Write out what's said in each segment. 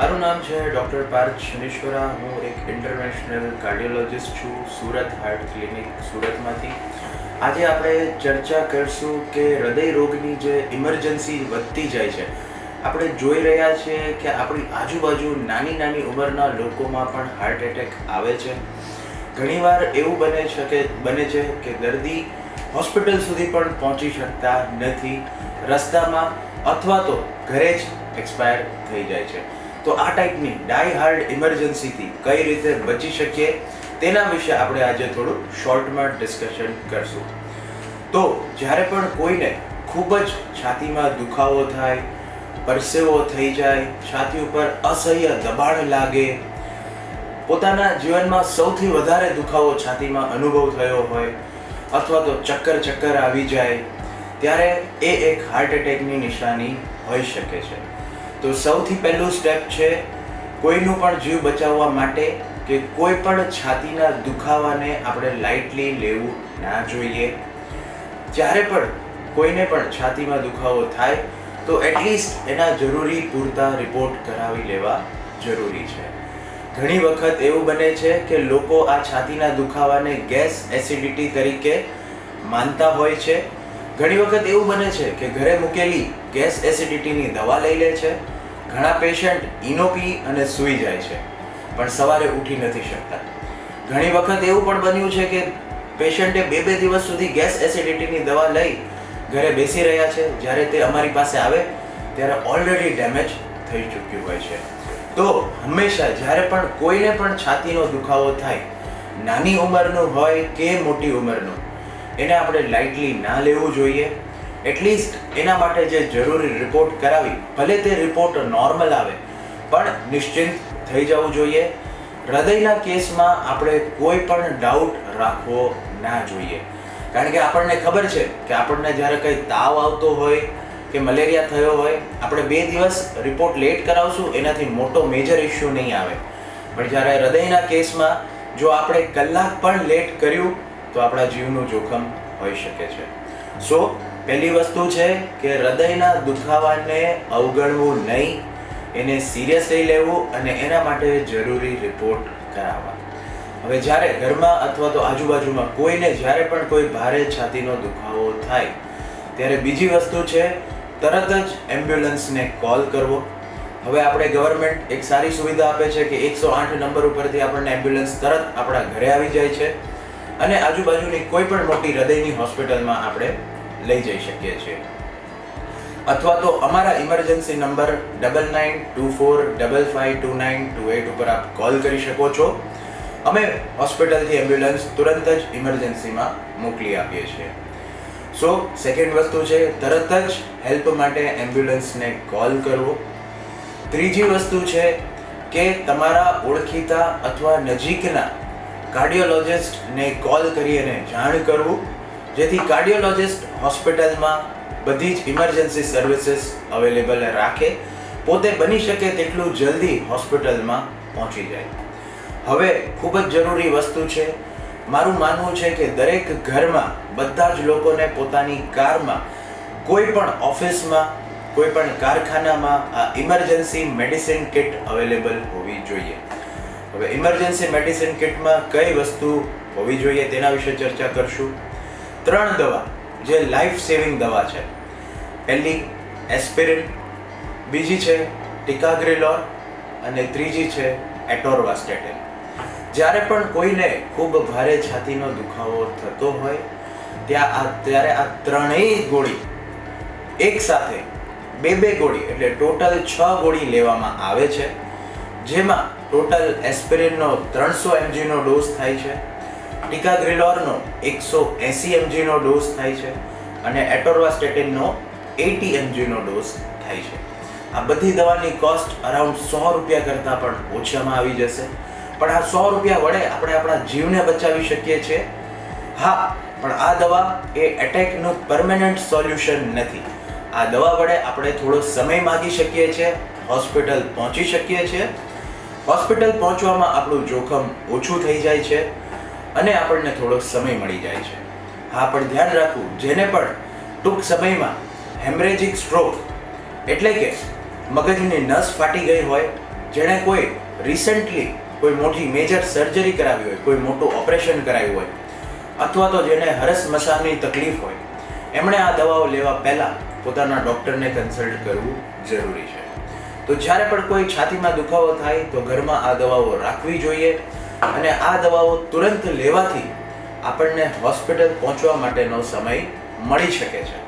મારું નામ છે ડૉક્ટર પાર્થ શનેશ્વરા. હું એક ઇન્ટરનેશનલ કાર્ડિયોલોજિસ્ટ છું, સુરત હાર્ટ ક્લિનિક સુરતમાંથી. આજે આપણે ચર્ચા કરશું કે હૃદય રોગની જે ઇમરજન્સી વધતી જાય છે, આપણે જોઈ રહ્યા છીએ કે આપણી આજુબાજુ નાની નાની ઉંમરના લોકોમાં પણ હાર્ટ એટેક આવે છે. ઘણીવાર એવું બને છે કે, બને છે કે દર્દી હોસ્પિટલ સુધી પણ પહોંચી શકતા નથી. રસ્તામાં અથવા તો ઘરે જ એક્સપાયર થઈ જાય છે. તો આ ટાઈપની ડાય હાર્ડ ઇમરજન્સીથી કઈ રીતે બચી શકીએ તેના વિશે આપણે આજે થોડું શોર્ટમાં ડિસ્કશન કરશું. તો જ્યારે પણ કોઈને ખૂબ જ છાતીમાં દુખાવો થાય, પરસેવો થઈ જાય, છાતી ઉપર અસહ્ય દબાણ લાગે, પોતાના જીવનમાં સૌથી વધારે દુખાવો છાતીમાં અનુભવ થયો હોય અથવા તો ચક્કર ચક્કર આવી જાય, ત્યારે એ એક હાર્ટ એટેકની નિશાની હોઈ શકે છે. તો સૌથી પહેલું સ્ટેપ છે કોઈનું પણ જીવ બચાવવા માટે કે કોઈ પણ છાતીના દુખાવાને આપણે લાઇટલી લેવું ના જોઈએ. જ્યારે પણ કોઈને પણ છાતીમાં દુખાવો થાય, તો એટલીસ્ટ એના જરૂરી પૂરતા રિપોર્ટ કરાવી લેવા જરૂરી છે. ઘણી વખત એવું બને છે કે લોકો આ છાતીના દુખાવાને ગેસ એસિડિટી તરીકે માનતા હોય છે. ઘણી વખત એવું બને છે કે ઘરે મૂકેલી ગેસ એસિડિટીની દવા લઈ લે છે. ઘણા પેશન્ટ ઈનો પી અને સૂઈ જાય છે, પણ સવારે ઉઠી નથી શકતા. ઘણી વખત એવું પણ બન્યું છે કે પેશન્ટે બે બે દિવસ સુધી ગેસ એસિડિટીની દવા લઈ ઘરે બેસી રહ્યા છે. જ્યારે તે અમારી પાસે આવે, ત્યારે ઓલરેડી ડેમેજ થઈ ચૂક્યું હોય છે. તો હંમેશા જ્યારે પણ કોઈને પણ છાતીનો દુખાવો થાય, નાની ઉંમરનું હોય કે મોટી ઉંમરનું, એને આપણે લાઇટલી ના લેવું જોઈએ. એટલીસ્ટ એના માટે જે જરૂરી રિપોર્ટ કરાવી, ભલે તે રિપોર્ટ નોર્મલ આવે, પણ નિશ્ચિંત થઈ જવું જોઈએ. હૃદયના કેસમાં આપણે કોઈ પણ ડાઉટ રાખવો ના જોઈએ. કારણ કે આપણને ખબર છે કે આપણને જ્યારે કંઈ તાવ આવતો હોય કે મલેરિયા થયો હોય, આપણે બે દિવસ રિપોર્ટ લેટ કરાવશું, એનાથી મોટો મેજર ઇશ્યુ નહીં આવે. પણ જ્યારે હૃદયના કેસમાં જો આપણે કલાક પણ લેટ કર્યું, તો આપણા જીવનું જોખમ હોઈ શકે છે. સો પહેલી વસ્તુ છે કે હૃદયના દુખાવાને અવગણવું નહીં, એને સિરિયસલી લેવું અને એના માટે જરૂરી રિપોર્ટ કરાવવા. હવે જ્યારે ઘરમાં અથવા તો આજુબાજુમાં કોઈને જ્યારે પણ કોઈ ભારે છાતીનો દુખાવો થાય, ત્યારે બીજી વસ્તુ છે તરત જ એમ્બ્યુલન્સને કોલ કરવો. હવે આપણે ગવર્મેન્ટ એક સારી સુવિધા આપે છે કે એકસો આઠ નંબર ઉપરથી આપણને એમ્બ્યુલન્સ તરત આપણા ઘરે આવી જાય છે. અને આજુબાજુની કોઈ પણ મોટી હૃદયની હોસ્પિટલમાં આપણે લઈ જઈ શકીએ છીએ. અથવા તો અમારા emergency number double nine two four double five two nine two eight ઉપર આપ કોલ કરી શકો છો. અમે હોસ્પિટલથી એમ્બ્યુલન્સ તુરંત જ ઇમરજન્સીમાં મોકલી આપીએ છીએ. સો સેકન્ડ વસ્તુ છે, તરત જ હેલ્પ માટે એમ્બ્યુલન્સને કોલ કરવો. ત્રીજી વસ્તુ છે કે તમારા ઓળખીતા અથવા નજીકના કાર્ડિયોલોજિસ્ટને કોલ કરી અને જાણ કરવું. જેથી કાર્ડિયોલોજિસ્ટ હોસ્પિટલમાં બધી જ ઇમરજન્સી સર્વિસીસ અવેલેબલ રાખે. પોતે બની શકે તેટલું જલ્દી હોસ્પિટલમાં પહોંચી જાય. હવે ખૂબ જ જરૂરી વસ્તુ છે. મારું માનવું છે કે દરેક ઘરમાં બધા જ લોકોને પોતાની કારમાં કોઈ પણ ઓફિસમાં, કોઈ પણ કારખાનામાં આ ઇમરજન્સી મેડિસિન કિટ અવેલેબલ હોવી જોઈએ. હવે ઇમરજન્સી મેડિસિન કિટમાં કઈ વસ્તુ હોવી જોઈએ તેના વિશે ચર્ચા કરશું. ત્રણ દવા, જે લાઈફ સેવિંગ દવા છે. પહેલી એસ્પિરિન બીજી છે, ટિકાગ્રેલોર, અને ત્રીજી છે, એટોરવાસ્ટેટિન. જ્યારે પણ કોઈને ખૂબ ભારે છાતીનો દુખાવો થતો હોય, ત્યાં આ, ત્યારે આ ત્રણેય ગોળી એક સાથે બે બે ગોળી, એટલે ટોટલ છ ગોળી લેવામાં આવે છે, જેમાં ટોટલ એસ્પિરિનનો ત્રણસો એમજીનો ડોઝ થાય છે ટિકાગ્રેલોરનો એકસો એંસી એમજીનો ડોઝ થાય છે અને એટોરવાસ્ટેટિનનો એટી એમજીનો ડોઝ થાય છે. આ બધી દવાની કોસ્ટ અરાઉન્ડ સો રૂપિયા કરતાં પણ ઓછામાં આવી જશે. પણ આ સો રૂપિયા વડે આપણે આપણા જીવને બચાવી શકીએ છીએ? હા, પણ આ દવા એ એટેકનું પરમેનન્ટ સોલ્યુશન નથી. આ દવા વડે આપણે થોડો સમય માગી શકીએ છીએ, હોસ્પિટલ પહોંચી શકીએ છીએ. હોસ્પિટલ પહોંચવામાં આપણું જોખમ ઓછું થઈ જાય છે. અને આપણને થોડો સમય મળી જાય છે. હા, પણ ધ્યાન રાખવું, જેને પણ ટૂંક સમયમાં હેમરેજિક સ્ટ્રોક એટલે કે મગજની નસ ફાટી ગઈ હોય, જેણે કોઈ રિસન્ટલી કોઈ મોટી મેજર સર્જરી કરાવી હોય, કોઈ મોટું ઓપરેશન કરાવ્યું હોય, અથવા તો જેને હરસ મસાની તકલીફ હોય, એમણે આ દવાઓ લેવા પહેલાં પોતાના ડૉક્ટરને કન્સલ્ટ કરવું જરૂરી છે. તો જ્યારે પણ કોઈ છાતીમાં દુખાવો થાય, તો ઘરમાં આ દવાઓ રાખવી જોઈએ. અને આ દવાઓ તુરંત લેવાથી આપણને હોસ્પિટલ પહોંચવા માટેનો સમય મળી શકે છે.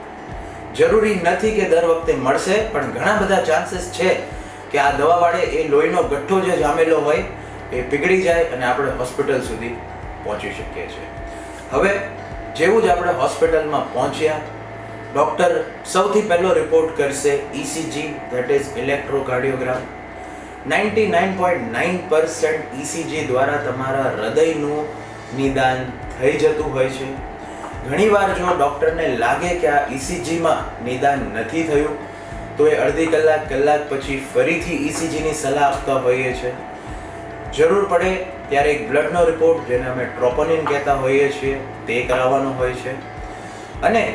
જરૂરી નથી કે દર વખતે મળશે, પણ ઘણા બધા ચાન્સીસ છે કે આ દવાવાળે એ લોહીનો ગઠ્ઠો જે જામેલો હોય, એ પીગળી જાય અને આપણે હોસ્પિટલ સુધી પહોંચી શકીએ છીએ. હવે, જેવું જ આપણે હોસ્પિટલમાં પહોંચ્યા, ડૉક્ટર સૌથી પહેલો રિપોર્ટ કરશે ECG that is electrocardiogram ninety nine point nine percent ECG દ્વારા તમારા હૃદયનું નિદાન થઈ જતું હોય છે. ઘણીવાર જો ડૉક્ટરને લાગે કે આ ઇસીજીમાં નિદાન નથી થયું, તો એ અડધી કલાક કલાક પછી ફરીથી ઇસીજીની સલાહ આપતા હોઈએ છે. જરૂર પડે ત્યારે એક બ્લડનો રિપોર્ટ, જેને અમે ટ્રોપોનિન કહેતા હોઈએ છીએ, તે કરાવવાનો હોય છે. અને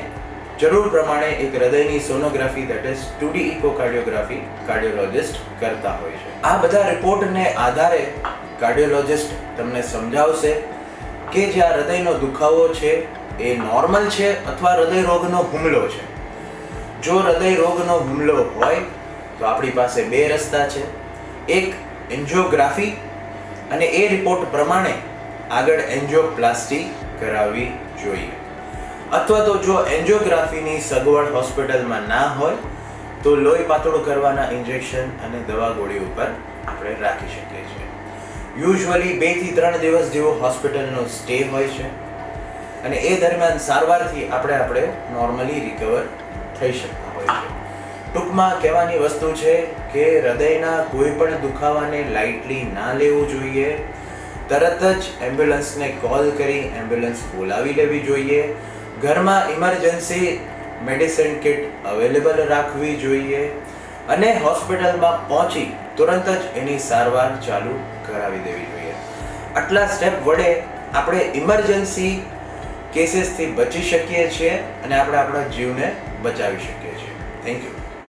જરૂર પ્રમાણે એક હૃદયની sonography that is two D echocardiography cardiologist કરતા હોય છે. આ બધા રિપોર્ટને આધારે કાર્ડિયોલોજિસ્ટ તમને સમજાવશે કે જે આ હૃદયનો દુખાવો છે એ નોર્મલ છે અથવા હૃદય રોગનો હુમલો છે. જો હૃદય રોગનો હુમલો હોય, તો આપણી પાસે બે રસ્તા છે. એક એન્જિયોગ્રાફી અને એ રિપોર્ટ પ્રમાણે આગળ એન્જિયોપ્લાસ્ટી કરાવવી જોઈએ. અથવા તો જો એન્જિયોગ્રાફીની સગવડ હોસ્પિટલમાં ના હોય, તો લોહી પાતળું કરવાના ઇન્જેક્શન અને દવા ગોળી ઉપર આપણે રાખી શકીએ છીએ. યુઝ્યુઅલી બેથી ત્રણ દિવસ જેવો હોસ્પિટલનો સ્ટે હોય છે અને એ દરમિયાન સારવારથી આપણે આપણે નોર્મલી રિકવર થઈ શકતા હોય છે. ટૂંકમાં કહેવાની વસ્તુ છે કે હૃદયના કોઈ પણ દુખાવાને લાઇટલી ના લેવું જોઈએ. તરત જ એમ્બ્યુલન્સને કોલ કરી એમ્બ્યુલન્સ બોલાવી લેવી જોઈએ. ઘરમાં ઇમરજન્સી મેડિસિન કિટ અવેલેબલ રાખવી જોઈએ અને હોસ્પિટલમાં પહોંચી તુરંત જ એની સારવાર ચાલુ કરાવી દેવી જોઈએ. આટલા સ્ટેપ વડે આપણે ઇમરજન્સી કેસીસથી બચી શકીએ છીએ અને આપણે આપણા જીવને બચાવી શકીએ છીએ. Thank you